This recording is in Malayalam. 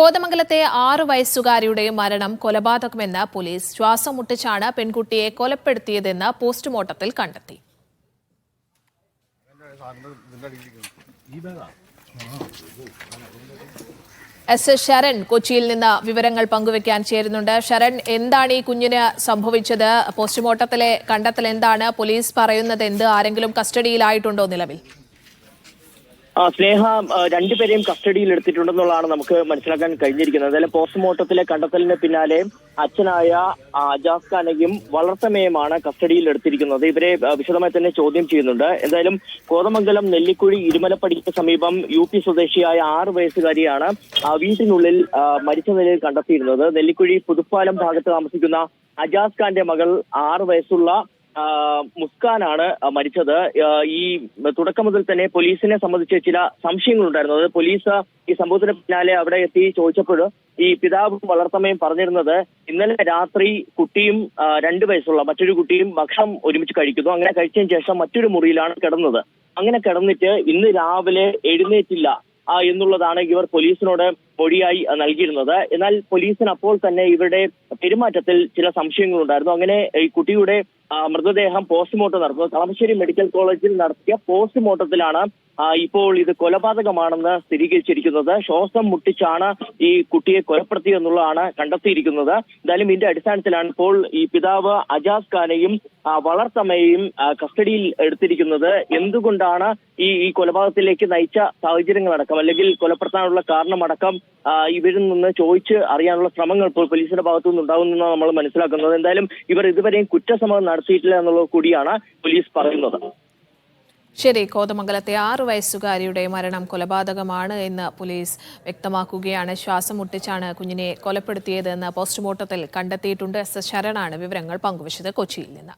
കോതമംഗലത്തെ ആറു വയസ്സുകാരിയുടെ മരണം കൊലപാതകമെന്ന് പോലീസ് ശ്വാസം മുട്ടിച്ചാണ് പെൺകുട്ടിയെ കൊലപ്പെടുത്തിയതെന്ന് പോസ്റ്റ്മോർട്ടത്തിൽ കണ്ടെത്തി. എസ് എസ് ശരൺ കൊച്ചിയിൽ നിന്ന് വിവരങ്ങൾ പങ്കുവെക്കാൻ ചേരുന്നുണ്ട്. ശരൺ എന്താണ് ഈ കുഞ്ഞിന് സംഭവിച്ചത്? പോസ്റ്റ്മോർട്ടത്തിലെ കണ്ടെത്തൽ എന്താണ്? പോലീസ് പറയുന്നത് എന്ത്? ആരെങ്കിലും കസ്റ്റഡിയിലായിട്ടുണ്ടോ നിലവിൽ? സ്നേഹ രണ്ടുപേരെയും കസ്റ്റഡിയിൽ എടുത്തിട്ടുണ്ടെന്നുള്ളതാണ് നമുക്ക് മനസ്സിലാക്കാൻ കഴിഞ്ഞിരിക്കുന്നത്. അതായത് പോസ്റ്റ്മോർട്ടത്തിലെ കണ്ടെത്തലിന് പിന്നാലെ അച്ഛനായ അജാസ് ഖാനെയും വളർത്തമ്മയുമാണ് കസ്റ്റഡിയിൽ എടുത്തിരിക്കുന്നത് ഇവരെ വിശദമായി തന്നെ ചോദ്യം ചെയ്യുന്നുണ്ട്. എന്തായാലും കോതമംഗലം നെല്ലിക്കുഴി ഇരുമലപ്പടിക്ക് സമീപം യു പി സ്വദേശിയായ ആറ് വയസ്സുകാരിയാണ് വീട്ടിനുള്ളിൽ മരിച്ച നിലയിൽ കണ്ടെത്തിയിരുന്നത്. നെല്ലിക്കുഴി പുതുപ്പാലം ഭാഗത്ത് താമസിക്കുന്ന അജാസ് ഖാന്റെ മകൾ ആറ് വയസ്സുള്ള മുസ്കാനാണ് മരിച്ചത്. ഈ തുടക്കം മുതൽ തന്നെ പോലീസിനെ സംബന്ധിച്ച് ചില സംശയങ്ങളുണ്ടായിരുന്നു. അത് പോലീസ് ഈ സംഭവത്തിന് പിന്നാലെ അവിടെ എത്തി ചോദിച്ചപ്പോൾ ഈ പിതാവും വളർത്തമ്മയും പറഞ്ഞിരുന്നത് ഇന്നലെ രാത്രി കുട്ടിയും രണ്ടു വയസ്സുള്ള മറ്റൊരു കുട്ടിയും ഭക്ഷണം ഒരുമിച്ച് കഴിക്കുന്നു. അങ്ങനെ കഴിച്ചതിന് ശേഷം മറ്റൊരു മുറിയിലാണ് കിടന്നത്. അങ്ങനെ കിടന്നിട്ട് ഇന്ന് രാവിലെ എഴുന്നേറ്റില്ല. എന്നുള്ളതാണ് ഇവർ പോലീസിനോട് മൊഴിയായി നൽകിയിരുന്നത്. എന്നാൽ പോലീസിന് അപ്പോൾ തന്നെ ഇവരുടെ പെരുമാറ്റത്തിൽ ചില സംശയങ്ങളുണ്ടായിരുന്നു. അങ്ങനെ ഈ കുട്ടിയുടെ മൃതദേഹം പോസ്റ്റ്മോർട്ടം നടത്തുന്നത് കളമശ്ശേരി മെഡിക്കൽ കോളേജിൽ നടത്തിയ പോസ്റ്റ്മോർട്ടത്തിലാണ് ഇപ്പോൾ ഇത് കൊലപാതകമാണെന്ന് സ്ഥിരീകരിച്ചിരിക്കുന്നത്. ശ്വാസം മുട്ടിച്ചാണ് ഈ കുട്ടിയെ കൊലപ്പെടുത്തിയെന്നുള്ളതാണ് കണ്ടെത്തിയിരിക്കുന്നത്. എന്തായാലും ഇതിന്റെ അടിസ്ഥാനത്തിലാണ് ഇപ്പോൾ ഈ പിതാവ് അജാസ് ഖാനെയും വളർത്തമ്മയെയും കസ്റ്റഡിയിൽ എടുത്തിരിക്കുന്നത്. എന്തുകൊണ്ടാണ് ഈ ഈ കൊലപാതകത്തിലേക്ക് നയിച്ച സാഹചര്യങ്ങളടക്കം അല്ലെങ്കിൽ കൊലപ്പെടുത്താനുള്ള കാരണമടക്കം ഇവരിൽ നിന്ന് ചോദിച്ച് അറിയാനുള്ള ശ്രമങ്ങൾ ഇപ്പോൾ പോലീസിന്റെ ഭാഗത്തു നിന്ന് ഉണ്ടാകുമെന്നാണ് നമ്മൾ മനസ്സിലാക്കുന്നത്. എന്തായാലും ഇവർ ഇതുവരെയും കുറ്റസമ്മതം നടത്തിയിട്ടില്ല എന്നുള്ളത് കൂടിയാണ് പോലീസ് പറയുന്നത്. ശരി കോതമംഗലത്തെ ആറു വയസ്സുകാരിയുടെ മരണം കൊലപാതകമാണ് എന്ന് പോലീസ് വ്യക്തമാക്കുകയാണ്. ശ്വാസം മുട്ടിച്ചാണ് കുഞ്ഞിനെ കൊലപ്പെടുത്തിയതെന്ന് പോസ്റ്റ്മോർട്ടത്തിൽ കണ്ടെത്തിയിട്ടുണ്ട്. എസ് ശരണാണ് വിവരങ്ങൾ പങ്കുവച്ചത് കൊച്ചിയിൽ നിന്ന്.